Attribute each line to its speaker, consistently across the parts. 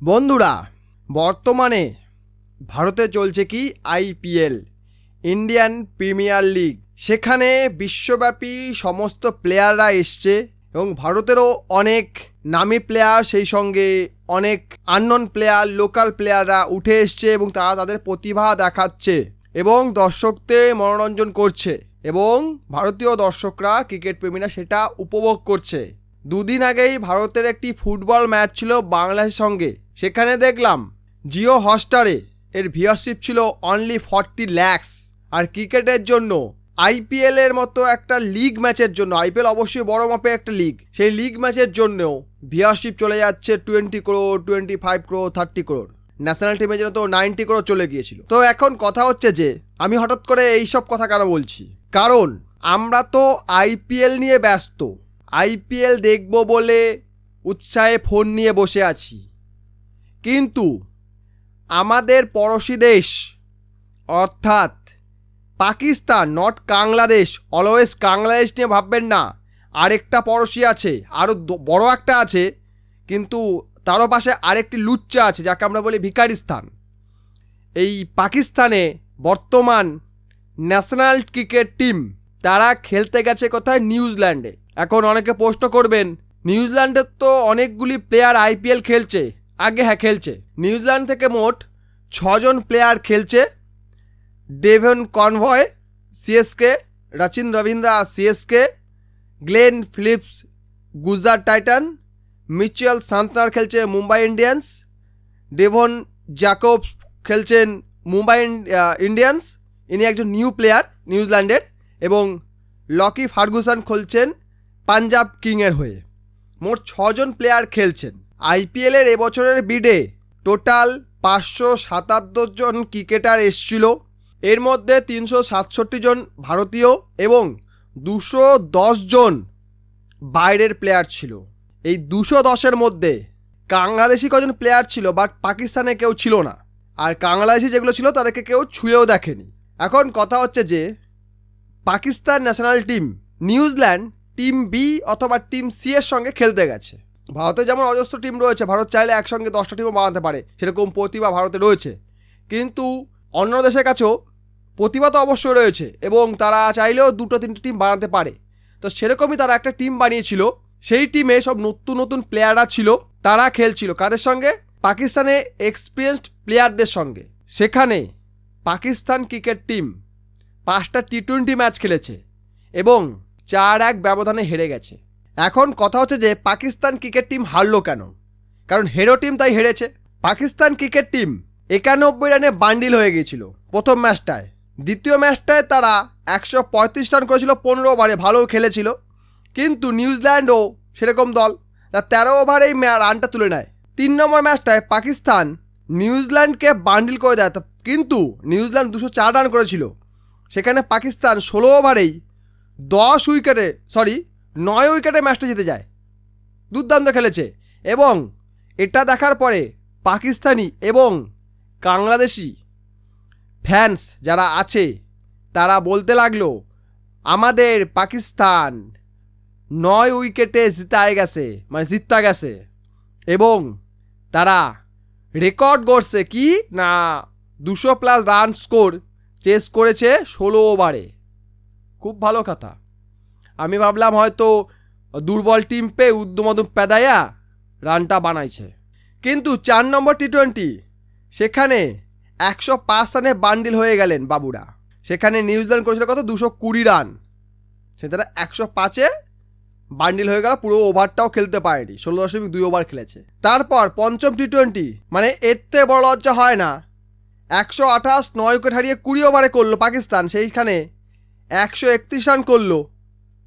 Speaker 1: বন্ধুরা, বর্তমানে ভারতে চলছে কি আইপিএল ইন্ডিয়ান প্রিমিয়ার লিগ। সেখানে বিশ্বব্যাপী সমস্ত প্লেয়াররা এসছে এবং ভারতেরও অনেক নামি প্লেয়ার, সেই সঙ্গে অনেক আননন প্লেয়ার, লোকাল প্লেয়াররা উঠে এসছে এবং তারা তাদের প্রতিভা দেখাচ্ছে এবং দর্শকদের মনোরঞ্জন করছে এবং ভারতীয় দর্শকরা, ক্রিকেট প্রেমীরা সেটা উপভোগ করছে। দুদিন আগেই ভারতের একটি ফুটবল ম্যাচ ছিল বাংলাদেশের সঙ্গে। সেখানে দেখলাম জিও হটস্টারে এর ভিউয়ারশিপ ছিল অনলি ফর্টি ল্যাক্স আর ক্রিকেটের জন্য আইপিএল এর মতো একটা লিগ ম্যাচের জন্য আইপিএল অবশ্যই বড় মাপে একটা লিগ সেই লিগ ম্যাচের জন্যও ভিউয়ারশিপ চলে যাচ্ছে twenty crore twenty five crore thirty crore national টিমের জন্য তো নাইনটি ক্রোর চলে গিয়েছিল। তো এখন কথা হচ্ছে যে, আমি হঠাৎ করে এইসব কথা কেন বলছি? কারণ আমরা তো আইপিএল নিয়ে ব্যস্ত। আইপিএল দেখব বলে উৎসাহে ফোন নিয়ে বসে আছি। কিন্তু আমাদের পড়োশি দেশ, অর্থাৎ পাকিস্তান নট বাংলাদেশ অলওয়েজ বাংলাদেশ নিয়ে ভাববেন না। আরেকটা পড়োশি আছে আরও বড় একটা আছে, কিন্তু তারও পাশে আরেকটি লুচ্চা আছে, যাকে আমরা বলি ভিকারিস্তান এই পাকিস্তানে বর্তমান ন্যাশনাল ক্রিকেট টিম তারা খেলতে গেছে কোথায়? নিউজিল্যান্ডে। এখন অনেকে প্রশ্ন করবেন, নিউজিল্যান্ডের তো অনেকগুলি প্লেয়ার আইপিএল খেলছে। আগে হ্যাঁ খেলছে। নিউজিল্যান্ড থেকে মোট ছজন প্লেয়ার খেলছে। Devon Conway CSK Rachin Ravindra CSK Glenn Phillips, Gujarat Titan, Mitchell Santner খেলছে মুম্বাই ইন্ডিয়ান্স, ডেভন জ্যাকব খেলছেন মুম্বাই ইন্ডিয়ান্স। ইনি একজন নিউ প্লেয়ার নিউজিল্যান্ডের এবং লকি ফার্গুসন খেলছেন পাঞ্জাব কিংয়ের হয়ে। মোট ছজন প্লেয়ার খেলছেন। আইপিএলের এবছরের বিডে টোটাল পাঁচশো সাতাত্তর জন ক্রিকেটার এসছিল। এর মধ্যে তিনশো সাতষট্টি জন ভারতীয় এবং দুশো দশ জন বাইরের প্লেয়ার ছিল। এই দুশো দশের মধ্যে বাংলাদেশি কজন প্লেয়ার ছিল বাট পাকিস্তানে কেউ ছিল না। আর বাংলাদেশি যেগুলো ছিল, তাদেরকে কেউ ছুঁয়েও দেখেনি। এখন কথা হচ্ছে যে, Pakistan national team New Zealand team B অথবা টিম সি এর সঙ্গে খেলতে গেছে। ভারতে যেমন অজস্র টিম রয়েছে, ভারত চাইলে একসঙ্গে দশটা টিমও বানাতে পারে, সেরকম প্রতিভা ভারতে রয়েছে। কিন্তু অন্য দেশের কাছেও প্রতিভা তো অবশ্যই রয়েছে এবং তারা চাইলেও দুটো, তিনটে টিম বানাতে পারে। তো সেরকমই তারা একটা টিম বানিয়েছিল, সেই টিমে সব নতুন নতুন প্লেয়াররা ছিল, তারা খেলছিল। কাদের সঙ্গে? পাকিস্তানে এক্সপিরিয়েন্সড প্লেয়ারদের সঙ্গে। সেখানে পাকিস্তান ক্রিকেট টিম পাঁচটা টি টোয়েন্টি ম্যাচ খেলেছে এবং চার এক ব্যবধানে হেরে গেছে। এখন কথা হচ্ছে যে পাকিস্তান ক্রিকেট টিম হারলো কেন? কারণ হেরো টিম তাই হেরেছে। পাকিস্তান ক্রিকেট টিম একানব্বই রানে বান্ডিল হয়ে গিয়েছিল প্রথম ম্যাচটায়। দ্বিতীয় ম্যাচটায় তারা একশো পঁয়ত্রিশ রান করেছিল, পনেরো ওভারে ভালো খেলেছিল। কিন্তু নিউজিল্যান্ডও সেরকম দল, তার তেরো ওভারেই রানটা তুলে নেয়। তিন নম্বর ম্যাচটায় পাকিস্তান নিউজিল্যান্ডকে বান্ডিল করে দেয়। কিন্তু নিউজিল্যান্ড দুশো চার রান করেছিল। সেখানে পাকিস্তান ষোলো ওভারেই দশ উইকেটে সরি নয় উইকেটে ম্যাচটা জিতে যায়। দুর্দান্ত খেলেছে এবং এটা দেখার পরে পাকিস্তানি এবং বাংলাদেশি ফ্যান্স যারা আছে, তারা বলতে লাগল, আমাদের পাকিস্তান নয় উইকেটে জিতায় গেছে মানে জিততা গেছে এবং তারা রেকর্ড করছে কি না দুশো প্লাস রান স্কোর চেস করেছে ষোলো ওভারে খুব ভালো কথা। আমি ভাবলাম হয়তো দুর্বল টিম পেয়ে উদ্যমদম পেদায়া রানটা বানাইছে। কিন্তু চার নম্বর টি টোয়েন্টি সেখানে একশো পাঁচ রানে বান্ডিল হয়ে গেলেন বাবুরা। সেখানে নিউজিল্যান্ড করেছিল কত? দুশো কুড়ি রান। সে তারা একশো পাঁচে বান্ডিল হয়ে গেল, পুরো ওভারটাও খেলতে পারেনি। ষোলো দশমিক দুই ওভার খেলেছে। তারপর পঞ্চম টি টোয়েন্টি মানে এর থেকে বড় লজ্জা হয় না। একশো আঠাশ, নয় উইকেট হারিয়ে কুড়ি ওভারে করল পাকিস্তান। সেইখানে একশো একত্রিশ রান করল।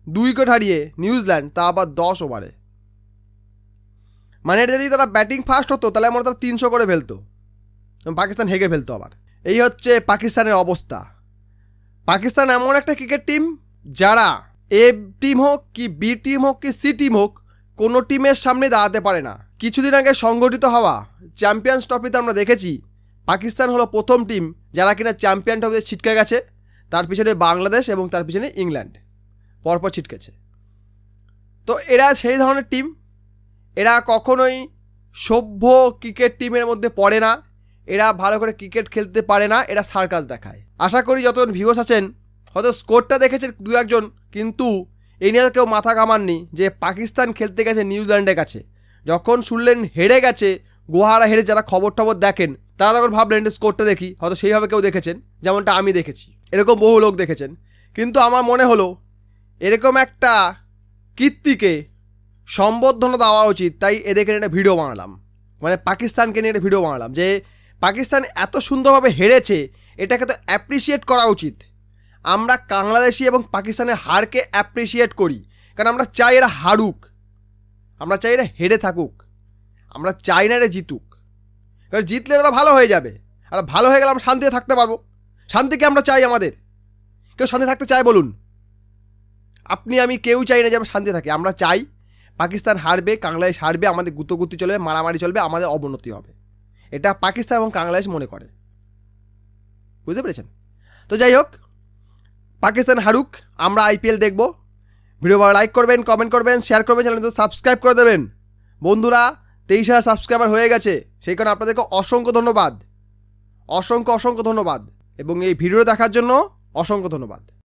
Speaker 1: দুই উইকেট হারিয়ে নিউজিল্যান্ড, তা আবার দশ ওভারে। মানে এটা যদি তারা ব্যাটিং ফার্স্ট হতো, তাহলে আমরা তারা তিনশো করে ফেলতো। পাকিস্তান হেগে ফেলতো আবার। এই হচ্ছে পাকিস্তানের অবস্থা। পাকিস্তান এমন একটা ক্রিকেট টিম, যারা এ টিম হোক কি বি টিম হোক কি সি টিম হোক, কোনো টিমের সামনে দাঁড়াতে পারে না। কিছুদিন আগে সংগঠিত হওয়া চ্যাম্পিয়ন্স ট্রফিতে আমরা দেখেছি, পাকিস্তান হলো প্রথম টিম যারা কিনা চ্যাম্পিয়ন ট্রফিতে ছিটকে গেছে, তার পিছনে বাংলাদেশ এবং তার পিছনে ইংল্যান্ড। পরপর ছিটকেছে। তো এরা সেই ধরনের টিম এরা কখনোই সভ্য ক্রিকেট টিমের মধ্যে পড়ে না। এরা ভালো করে ক্রিকেট খেলতে পারে না। এরা সার্কাস দেখায়। আশা করি যতজন ভিউস আছেন, হয়তো স্কোরটা দেখেছেন দু একজন, কিন্তু এই নিয়ে কেউ মাথা কামাননি যে পাকিস্তান খেলতে গেছে নিউজিল্যান্ডের কাছে। যখন শুনলেন হেরে গেছে, গোহারা হেরে যারা খবর টবর দেখেন, তারা তখন ভাবলেন স্কোরটা দেখি। হয়তো সেইভাবে কেউ দেখেছেন, যেমনটা আমি দেখেছি। এরকম বহু লোক দেখেছেন। কিন্তু আমার মনে হলো এরকম একটা কীর্তিকে সম্বর্ধনা দেওয়া উচিত। তাই এদেরকে একটা ভিডিও বানালাম। মানে পাকিস্তানকে নিয়ে একটা ভিডিও বানালাম যে পাকিস্তান এত সুন্দরভাবে হেরেছে, এটাকে তো অ্যাপ্রিসিয়েট করা উচিত। আমরা বাংলাদেশি এবং পাকিস্তানের হারকে অ্যাপ্রিসিয়েট করি। কারণ আমরা চাই এরা হারুক। আমরা চাই এরা হেরে থাকুক। আমরা চাই না এরা জিতুক। কারণ জিতলে তারা ভালো হয়ে যাবে। আর ভালো হয়ে গেলে আমরা শান্তিতে থাকতে পারব। শান্তিকে আমরা চাই আমাদের। কেউ শান্তি থাকতে চায় বলুন। আপনি, আমি কেউ চাই না যে আমরা শান্তি থাকি। আমরা চাই পাকিস্তান হারবে বাংলাদেশ হারবে, আমাদের গুতোগুতি চলবে, মারামারি চলবে, আমাদের অবনতি হবে। এটা পাকিস্তান এবং বাংলাদেশ মনে করে। বুঝতে পেরেছেন? তো যাই হোক, পাকিস্তান হারুক, আমরা আইপিএল দেখব। ভিডিও ভালো লাইক করবেন কমেন্ট করবেন শেয়ার করবেন চ্যানেল সাবস্ক্রাইব করে দেবেন। বন্ধুরা, তেইশ হাজার সাবস্ক্রাইবার হয়ে গেছে। সেই কারণে আপনাদেরকে অসংখ্য ধন্যবাদ। অসংখ্য অসংখ্য ধন্যবাদ। এবং এই ভিডিও দেখার জন্য অসংখ্য ধন্যবাদ।